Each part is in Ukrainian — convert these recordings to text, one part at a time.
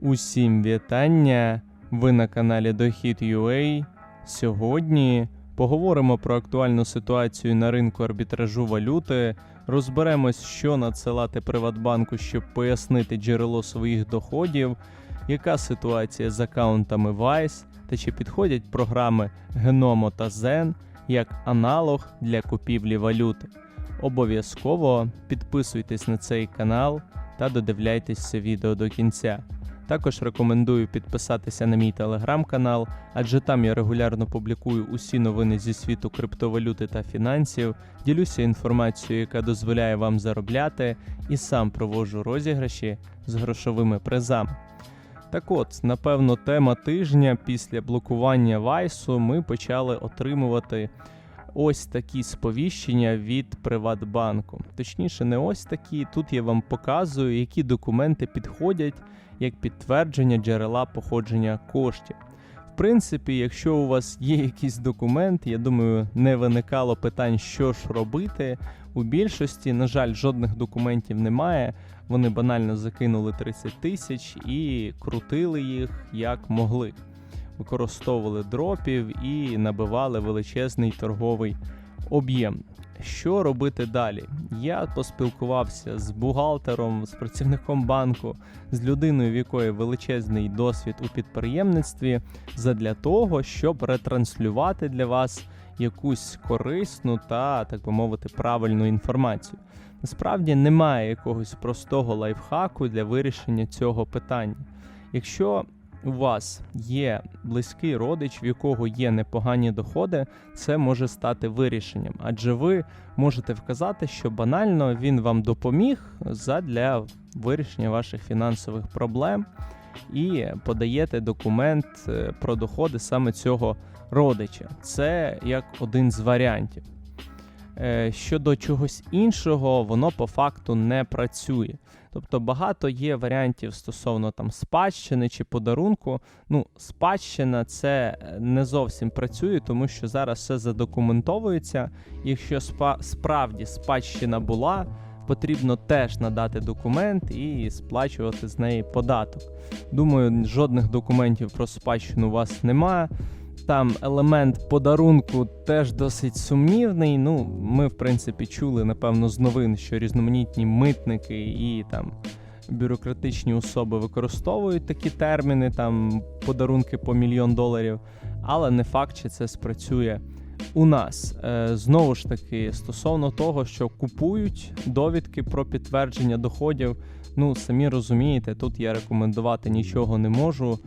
Усім вітання! Ви на каналі Дохід.ua. Сьогодні поговоримо про актуальну ситуацію на ринку арбітражу валюти, розберемось, що надсилати Приватбанку, щоб пояснити джерело своїх доходів, яка ситуація з аккаунтами Vice та чи підходять програми Genomo та Zen як аналог для купівлі валюти. Обов'язково підписуйтесь на цей канал та додивляйтесь це відео до кінця. Також рекомендую підписатися на мій телеграм-канал, адже там я регулярно публікую усі новини зі світу криптовалюти та фінансів, ділюся інформацією, яка дозволяє вам заробляти, і сам проводжу розіграші з грошовими призами. Так от, напевно, тема тижня після блокування Вайсу ми почали отримувати ось такі сповіщення від Приватбанку. Точніше, не ось такі. Тут я вам показую, які документи підходять як підтвердження джерела походження коштів. В принципі, якщо у вас є якийсь документ, я думаю, не виникало питань, що ж робити. У більшості, на жаль, жодних документів немає. Вони банально закинули 30 тисяч і крутили їх як могли. Використовували дропів і набивали величезний торговий об'єм. Що робити далі? Я поспілкувався з бухгалтером, з працівником банку, з людиною, в якої величезний досвід у підприємництві, задля того, щоб ретранслювати для вас якусь корисну та, так би мовити, правильну інформацію. Насправді немає якогось простого лайфхаку для вирішення цього питання. Якщо у вас є близький родич, в якого є непогані доходи, це може стати вирішенням, адже ви можете вказати, що банально він вам допоміг задля вирішення ваших фінансових проблем і подаєте документ е, про доходи саме цього родича. Це як один з варіантів. Е, Щодо чогось іншого, воно по факту не працює. Тобто багато є варіантів стосовно там спадщини чи подарунку. Ну, спадщина це не зовсім працює, тому що зараз все задокументовується. Якщо спа- справді спадщина була, потрібно теж надати документ і сплачувати з неї податок. Думаю, жодних документів про спадщину у вас немає. Там елемент подарунку теж досить сумнівний. Ну, ми, в принципі, чули, напевно, з новин, що різноманітні митники і там бюрократичні особи використовують такі терміни, там подарунки по мільйон доларів, але не факт, чи це спрацює у нас. Е, знову ж таки, стосовно того, що купують довідки про підтвердження доходів, ну самі розумієте, тут я рекомендувати нічого не можу.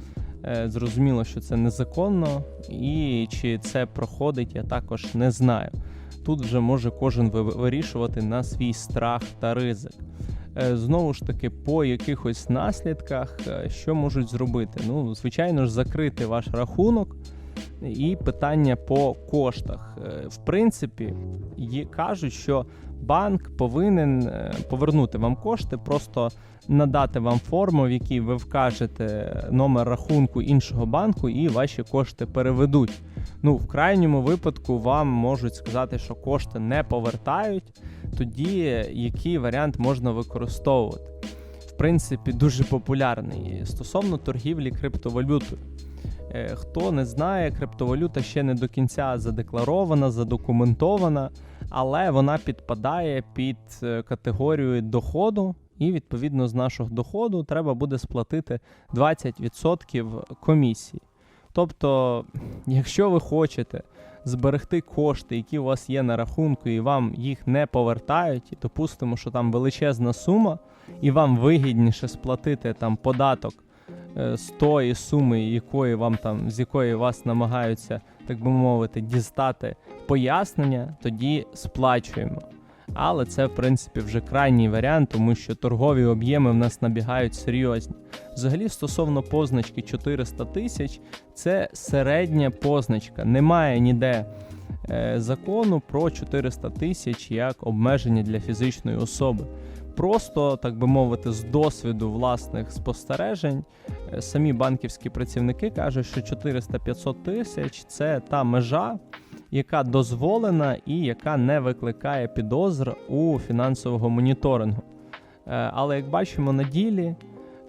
Е, Зрозуміло, що це незаконно, і чи це проходить, я також не знаю. Тут вже може кожен ви- вирішувати на свій страх та ризик. Е, Знову ж таки, по якихось наслідках, е, що можуть зробити? Ну, звичайно ж, закрити ваш рахунок. І питання по коштах. Е, В принципі, кажуть, що банк повинен е, повернути вам кошти, просто надати вам форму, в якій ви вкажете номер рахунку іншого банку, і ваші кошти переведуть. Ну, в крайньому випадку вам можуть сказати, що кошти не повертають. Тоді який варіант можна використовувати? В принципі, дуже популярний стосовно торгівлі криптовалютою. Е, Хто не знає, криптовалюта ще не до кінця задекларована, задокументована, але вона підпадає під е, категорію доходу, і відповідно з нашого доходу треба буде сплатити 20% комісії. Тобто, якщо ви хочете зберегти кошти, які у вас є на рахунку, і вам їх не повертають, і допустимо, що там величезна сума, і вам вигідніше сплатити там податок з тої суми, якої вам там з якої вас намагаються, так би мовити, дістати пояснення, тоді сплачуємо. Але це, в принципі, вже крайній варіант, тому що торгові об'єми в нас набігають серйозні. Взагалі, стосовно позначки 400 тисяч, це середня позначка. Немає ніде е, закону про 400 тисяч як обмеження для фізичної особи. Просто, так би мовити, з досвіду власних спостережень, е, самі банківські працівники кажуть, що 400-500 тисяч це та межа, яка дозволена і яка не викликає підозр у фінансового моніторингу. Е, Але як бачимо на ділі,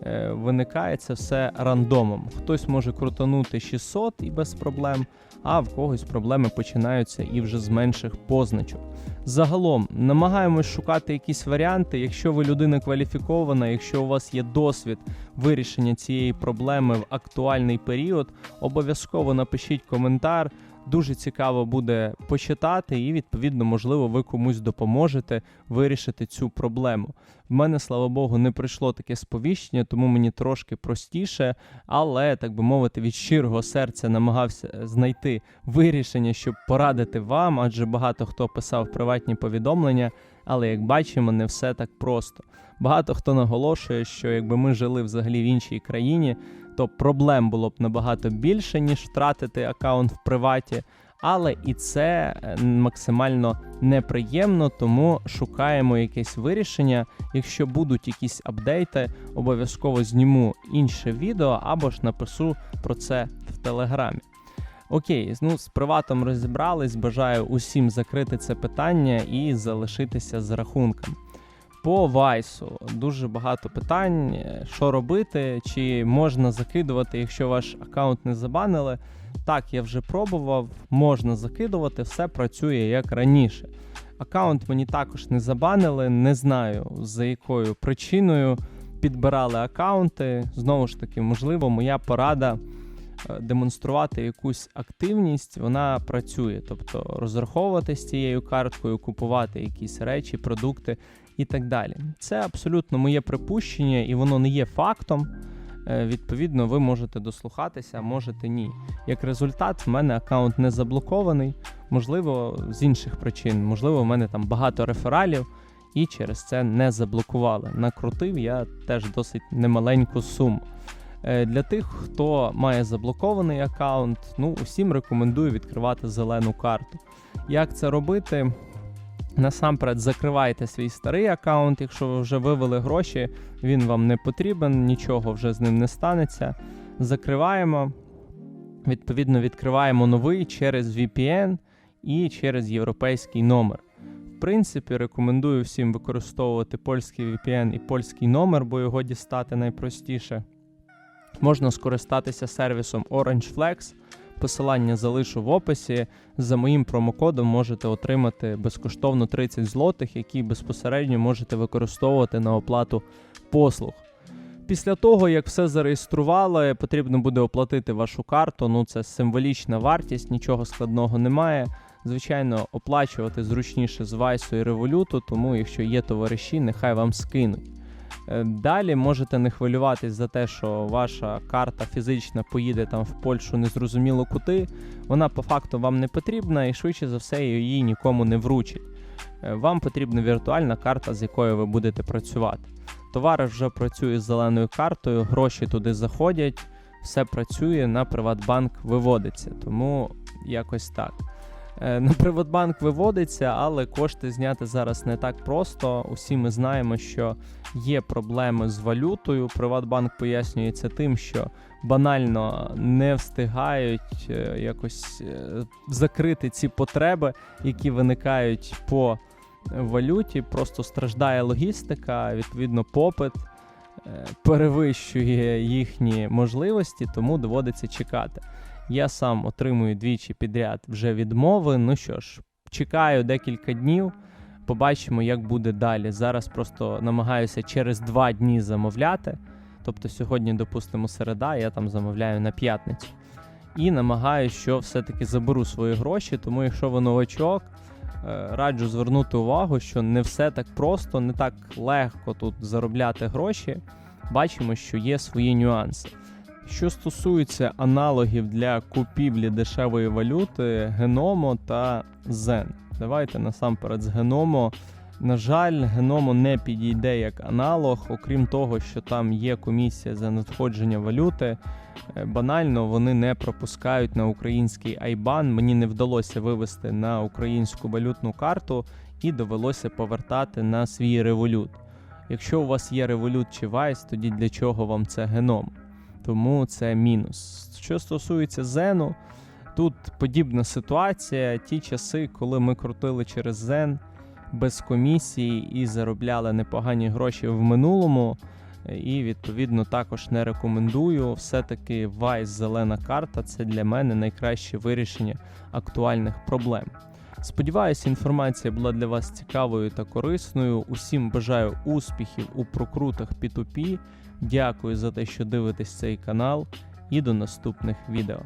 е, виникає це все рандомом. Хтось може крутанути 600 і без проблем, а в когось проблеми починаються і вже з менших позначок. Загалом намагаємось шукати якісь варіанти. Якщо ви людина кваліфікована, якщо у вас є досвід вирішення цієї проблеми в актуальний період, обов'язково напишіть коментар. Дуже цікаво буде почитати, і відповідно, можливо, ви комусь допоможете вирішити цю проблему. В мене, слава Богу, не прийшло таке сповіщення, тому мені трошки простіше, але так би мовити, від щирого серця намагався знайти вирішення, щоб порадити вам, адже багато хто писав приватні повідомлення. Але як бачимо, не все так просто. Багато хто наголошує, що якби ми жили взагалі в іншій країні, то проблем було б набагато більше, ніж втратити аккаунт в приваті. Але і це е, максимально неприємно, тому шукаємо якесь вирішення. Якщо будуть якісь апдейти, обов'язково зніму інше відео або ж напишу про це в телеграмі. Окей, ну з приватом розібрались. Бажаю усім закрити це питання і залишитися з рахунком. По Вайсу дуже багато питань, е, що робити, чи можна закидувати, якщо ваш аккаунт не забанили. Так, я вже пробував, можна закидувати, все працює як раніше. Аккаунт мені також не забанили, не знаю за якою причиною підбирали аккаунти. Знову ж таки, можливо, моя порада е, демонструвати якусь активність, вона працює. Тобто розраховувати з цією карткою, купувати якісь речі, продукти і так далі. Це абсолютно моє припущення, і воно не є фактом. Е, Відповідно, ви можете дослухатися, можете ні. Як результат, в мене аккаунт не заблокований, можливо, з інших причин. Можливо, в мене там багато рефералів і через це не заблокували. Накрутив я теж досить немаленьку суму. Е, Для тих, хто має заблокований аккаунт, ну усім рекомендую відкривати зелену карту. Як це робити? Насамперед закривайте свій старий аккаунт, якщо ви вже вивели гроші, він вам не потрібен, нічого вже з ним не станеться. Закриваємо. Відповідно, відкриваємо новий через VPN і через європейський номер. В принципі, рекомендую всім використовувати польський VPN і польський номер, бо його дістати найпростіше. Можна скористатися сервісом Orange Flex. Посилання залишу в описі. За моїм промокодом можете отримати безкоштовно 30 злотих, які безпосередньо можете використовувати на оплату послуг. Після того, як все зареєстрували, потрібно буде оплатити вашу карту. Ну це символічна вартість, нічого складного немає. Звичайно, оплачувати зручніше з Вайсу і Революту, тому якщо є товариші, нехай вам скинуть. Е, Далі можете не хвилюватись за те, що ваша карта фізична поїде там в Польщу незрозуміло куди. Вона по факту вам не потрібна і швидше за все її нікому не вручить. Е, Вам потрібна віртуальна карта, з якою ви будете працювати. Товариш вже працює з зеленою картою, гроші туди заходять, все працює, на Приватбанк виводиться. Тому якось так. Е, На Приватбанк виводиться, але кошти зняти зараз не так просто. Усі ми знаємо, що є проблеми з валютою. Приватбанк пояснює це тим, що банально не встигають е, якось е, закрити ці потреби, які виникають по валюті. Просто страждає логістика, відповідно, попит перевищує їхні можливості, тому доводиться чекати. Я сам отримую двічі підряд вже відмови. Ну що ж, чекаю декілька днів. Побачимо, як буде далі. Зараз просто намагаюся через два дні замовляти. Тобто сьогодні, допустимо, середа, я там замовляю на п'ятницю. І намагаюся, що все-таки заберу свої гроші. Тому, якщо ви новачок, е, раджу звернути увагу, що не все так просто, не так легко тут заробляти гроші. Бачимо, що є свої нюанси. Що стосується аналогів для купівлі дешевої валюти, Геномо та Zen. Давайте насамперед з Геномо. На жаль, Геномо не підійде як аналог, окрім того, що там є комісія за надходження валюти. Е, Банально вони не пропускають на український IBAN. Мені не вдалося вивести на українську валютну карту і довелося повертати на свій револют. Якщо у вас є револют чи Vice, тоді для чого вам це геном? Тому це мінус. Що стосується Зену, тут подібна ситуація. Ті часи, коли ми крутили через Зен без комісії і заробляли непогані гроші в минулому. і відповідно також не рекомендую. Все-таки Vice зелена карта це для мене найкраще вирішення актуальних проблем. Сподіваюся, інформація була для вас цікавою та корисною. Усім бажаю успіхів у прокрутах P2P. Дякую за те, що дивитесь цей канал, і до наступних відео.